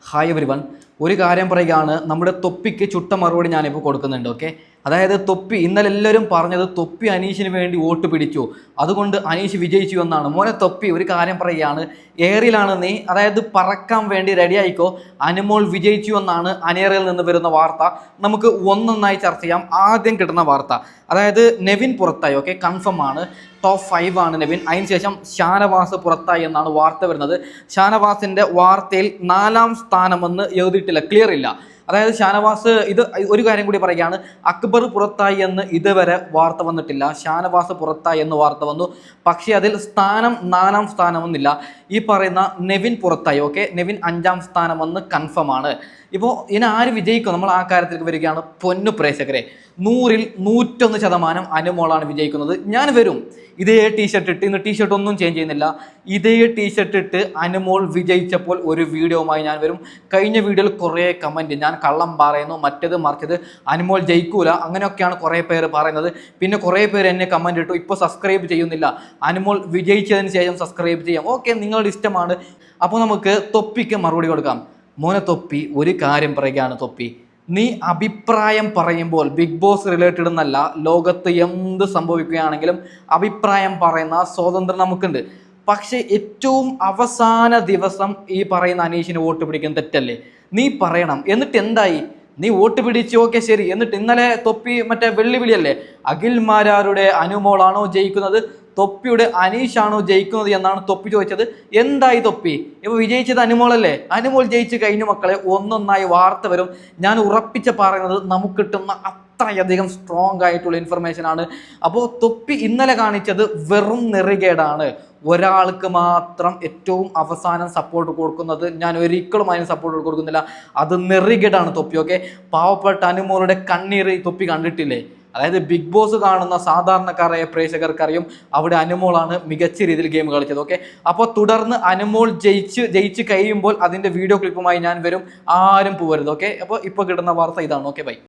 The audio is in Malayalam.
Hi everyone, ഒരു കാര്യം പറയുകയാണ് നമ്മുടെ തൊപ്പിക്ക് ചുട്ട മറുപടി ഞാനിപ്പോൾ കൊടുക്കുന്നുണ്ട് ഓക്കെ അതായത് തൊപ്പി ഇന്നലെ എല്ലാവരും പറഞ്ഞത് തൊപ്പി അനീഷിന് വേണ്ടി വോട്ട് പിടിച്ചു. അതുകൊണ്ട് അനീഷ് വിജയിച്ചു എന്നാണ്. മോനെ തൊപ്പി ഒരു കാര്യം പറയുകയാണ് എയറിലാണ് നീ അതായത് പറക്കാൻ വേണ്ടി റെഡി ആയിക്കോ അനുമോൾ വിജയിച്ചു എന്നാണ് അനേറിൽ നിന്ന് വരുന്ന വാർത്ത. നമുക്ക് ഒന്നൊന്നായി ചർച്ച ചെയ്യാം ആദ്യം കിട്ടുന്ന വാർത്ത. അതായത് നെവിൻ പുറത്തായി ഓക്കെ കൺഫേം ആണ്. ടോപ്പ് ഫൈവ് ആണ് നെവിൻ. അതിനുശേഷം ഷാനവാസ് പുറത്തായി എന്നാണ് വാർത്ത വരുന്നത്. ഷാനവാസിന്റെ വാർത്തയിൽ നാലാം സ്ഥാനമെന്ന് എഴുതിയിട്ടില്ല ക്ലിയർ ഇല്ല. അതായത് ഷാനവാസ് ഇത് ഒരു കാര്യം കൂടി പറയുകയാണ്. അക്ബർ പുറത്തായി എന്ന് ഇതുവരെ വാർത്ത വന്നിട്ടില്ല. ഷാനവാസ് പുറത്തായി എന്ന് വാർത്ത വന്നു. പക്ഷേ അതിൽ സ്ഥാനം നാലാം സ്ഥാനമൊന്നില്ല ഈ പറയുന്ന നെവിൻ പുറത്തായി. ഓക്കെ? നെവിൻ അഞ്ചാം സ്ഥാനമെന്ന് കൺഫേം ആണ്. ഇപ്പോൾ ഇനി ആര് വിജയിക്കും? നമ്മൾ ആ കാര്യത്തിലേക്ക് വരികയാണ്. പൊന്നു പ്രേക്ഷകരെ. നൂറിൽ നൂറ്റൊന്ന് ശതമാനം അനുമോളാണ് വിജയിക്കുന്നത്. ഞാൻ വരും. ഇതേ ടീഷർട്ട് ഇട്ട്. ഇന്ന് ടീഷർട്ട് ഒന്നും ചേഞ്ച് ചെയ്യുന്നില്ല. ഇതേ ടീഷർട്ട് ഇട്ട് അനുമോൾ വിജയിച്ചപ്പോൾ ഒരു വീഡിയോവുമായി ഞാൻ വരും. കഴിഞ്ഞ വീഡിയോയിൽ കുറേ കമന്റ് ഞാൻ കള്ളം പറയുന്നു മറ്റേത് മറിച്ചത് അനുമോൾ ജയിക്കൂല അങ്ങനെയൊക്കെയാണ് കുറേ പേര് പറയുന്നത്. പിന്നെ കുറേ പേര് എന്നെ കമന്റ് ഇട്ടു ഇപ്പോൾ സബ്സ്ക്രൈബ് ചെയ്യുന്നില്ല. അനുമോൾ വിജയിച്ചതിന് ശേഷം സബ്സ്ക്രൈബ് ചെയ്യാം. ഓക്കെ നിങ്ങളുടെ ഇഷ്ടമാണ്. അപ്പോൾ നമുക്ക് തൊപ്പിക്ക് മറുപടി കൊടുക്കാം. മോനെ തൊപ്പി ഒരു കാര്യം പറയുകയാണ് തൊപ്പി. നീ അഭിപ്രായം പറയുമ്പോൾ ബിഗ് ബോസ് റിലേറ്റഡ് എന്നല്ല ലോകത്ത് എന്ത് സംഭവിക്കുകയാണെങ്കിലും അഭിപ്രായം പറയുന്ന സ്വാതന്ത്ര്യം നമുക്കുണ്ട്. പക്ഷേ ഏറ്റവും അവസാന ദിവസം ഈ പറയുന്ന അനീഷിന് വോട്ട് പിടിക്കാൻ തെറ്റല്ലേ? നീ പറയണം. എന്നിട്ട് എന്തായി? നീ വോട്ട് പിടിച്ചു. ഓക്കെ ശരി. എന്നിട്ട് ഇന്നലെ തൊപ്പി മറ്റേ വെള്ളിവിളിയല്ലേ? അഖിൽ മാരാരുടെ അനുമോളാണോ ജയിക്കുന്നത്? തൊപ്പിയുടെ അനീഷാണോ ജയിക്കുന്നത് എന്നാണ് തൊപ്പി ചോദിച്ചത്. എന്തായി തൊപ്പി? ഇപ്പൊ വിജയിച്ചത് അനുമോളല്ലേ? അനുമോൾ ജയിച്ചു കഴിഞ്ഞു മക്കളെ ഒന്നൊന്നായി വാർത്ത വരും. ഞാൻ ഉറപ്പിച്ച് പറയുന്നത് നമുക്ക് കിട്ടുന്ന അത്രയധികം സ്ട്രോങ് ആയിട്ടുള്ള ഇൻഫർമേഷൻ ആണ്. അപ്പോൾ തൊപ്പി ഇന്നലെ കാണിച്ചത് വെറും നെറികേടാണ്. ഒരാൾക്ക് മാത്രം ഏറ്റവും അവസാനം സപ്പോർട്ട് കൊടുക്കുന്നത് ഞാൻ ഒരിക്കലും അതിന് സപ്പോർട്ട് കൊടുക്കുന്നില്ല. അത് നെറികേടാണ് തൊപ്പി ഓക്കെ പാവപ്പെട്ട അനുമോളുടെ കണ്ണീർ തൊപ്പി കണ്ടിട്ടില്ലേ? അതായത് ബിഗ് ബോസ് കാണുന്ന സാധാരണക്കാരായ പ്രേക്ഷകർക്കറിയും അവിടെ അനുമോളാണ് മികച്ച രീതിയിൽ ഗെയിം കളിച്ചത്. ഓക്കെ അപ്പോൾ തുടർന്ന് അനുമോൾ ജയിച്ച് ജയിച്ച് കഴിയുമ്പോൾ അതിന്റെ വീഡിയോ ക്ലിപ്പുമായി ഞാൻ വരും. ആരും പോകരുത് ഓക്കെ അപ്പോൾ ഇപ്പോൾ കിട്ടുന്ന വാർത്ത ഇതാണ്. Okay bye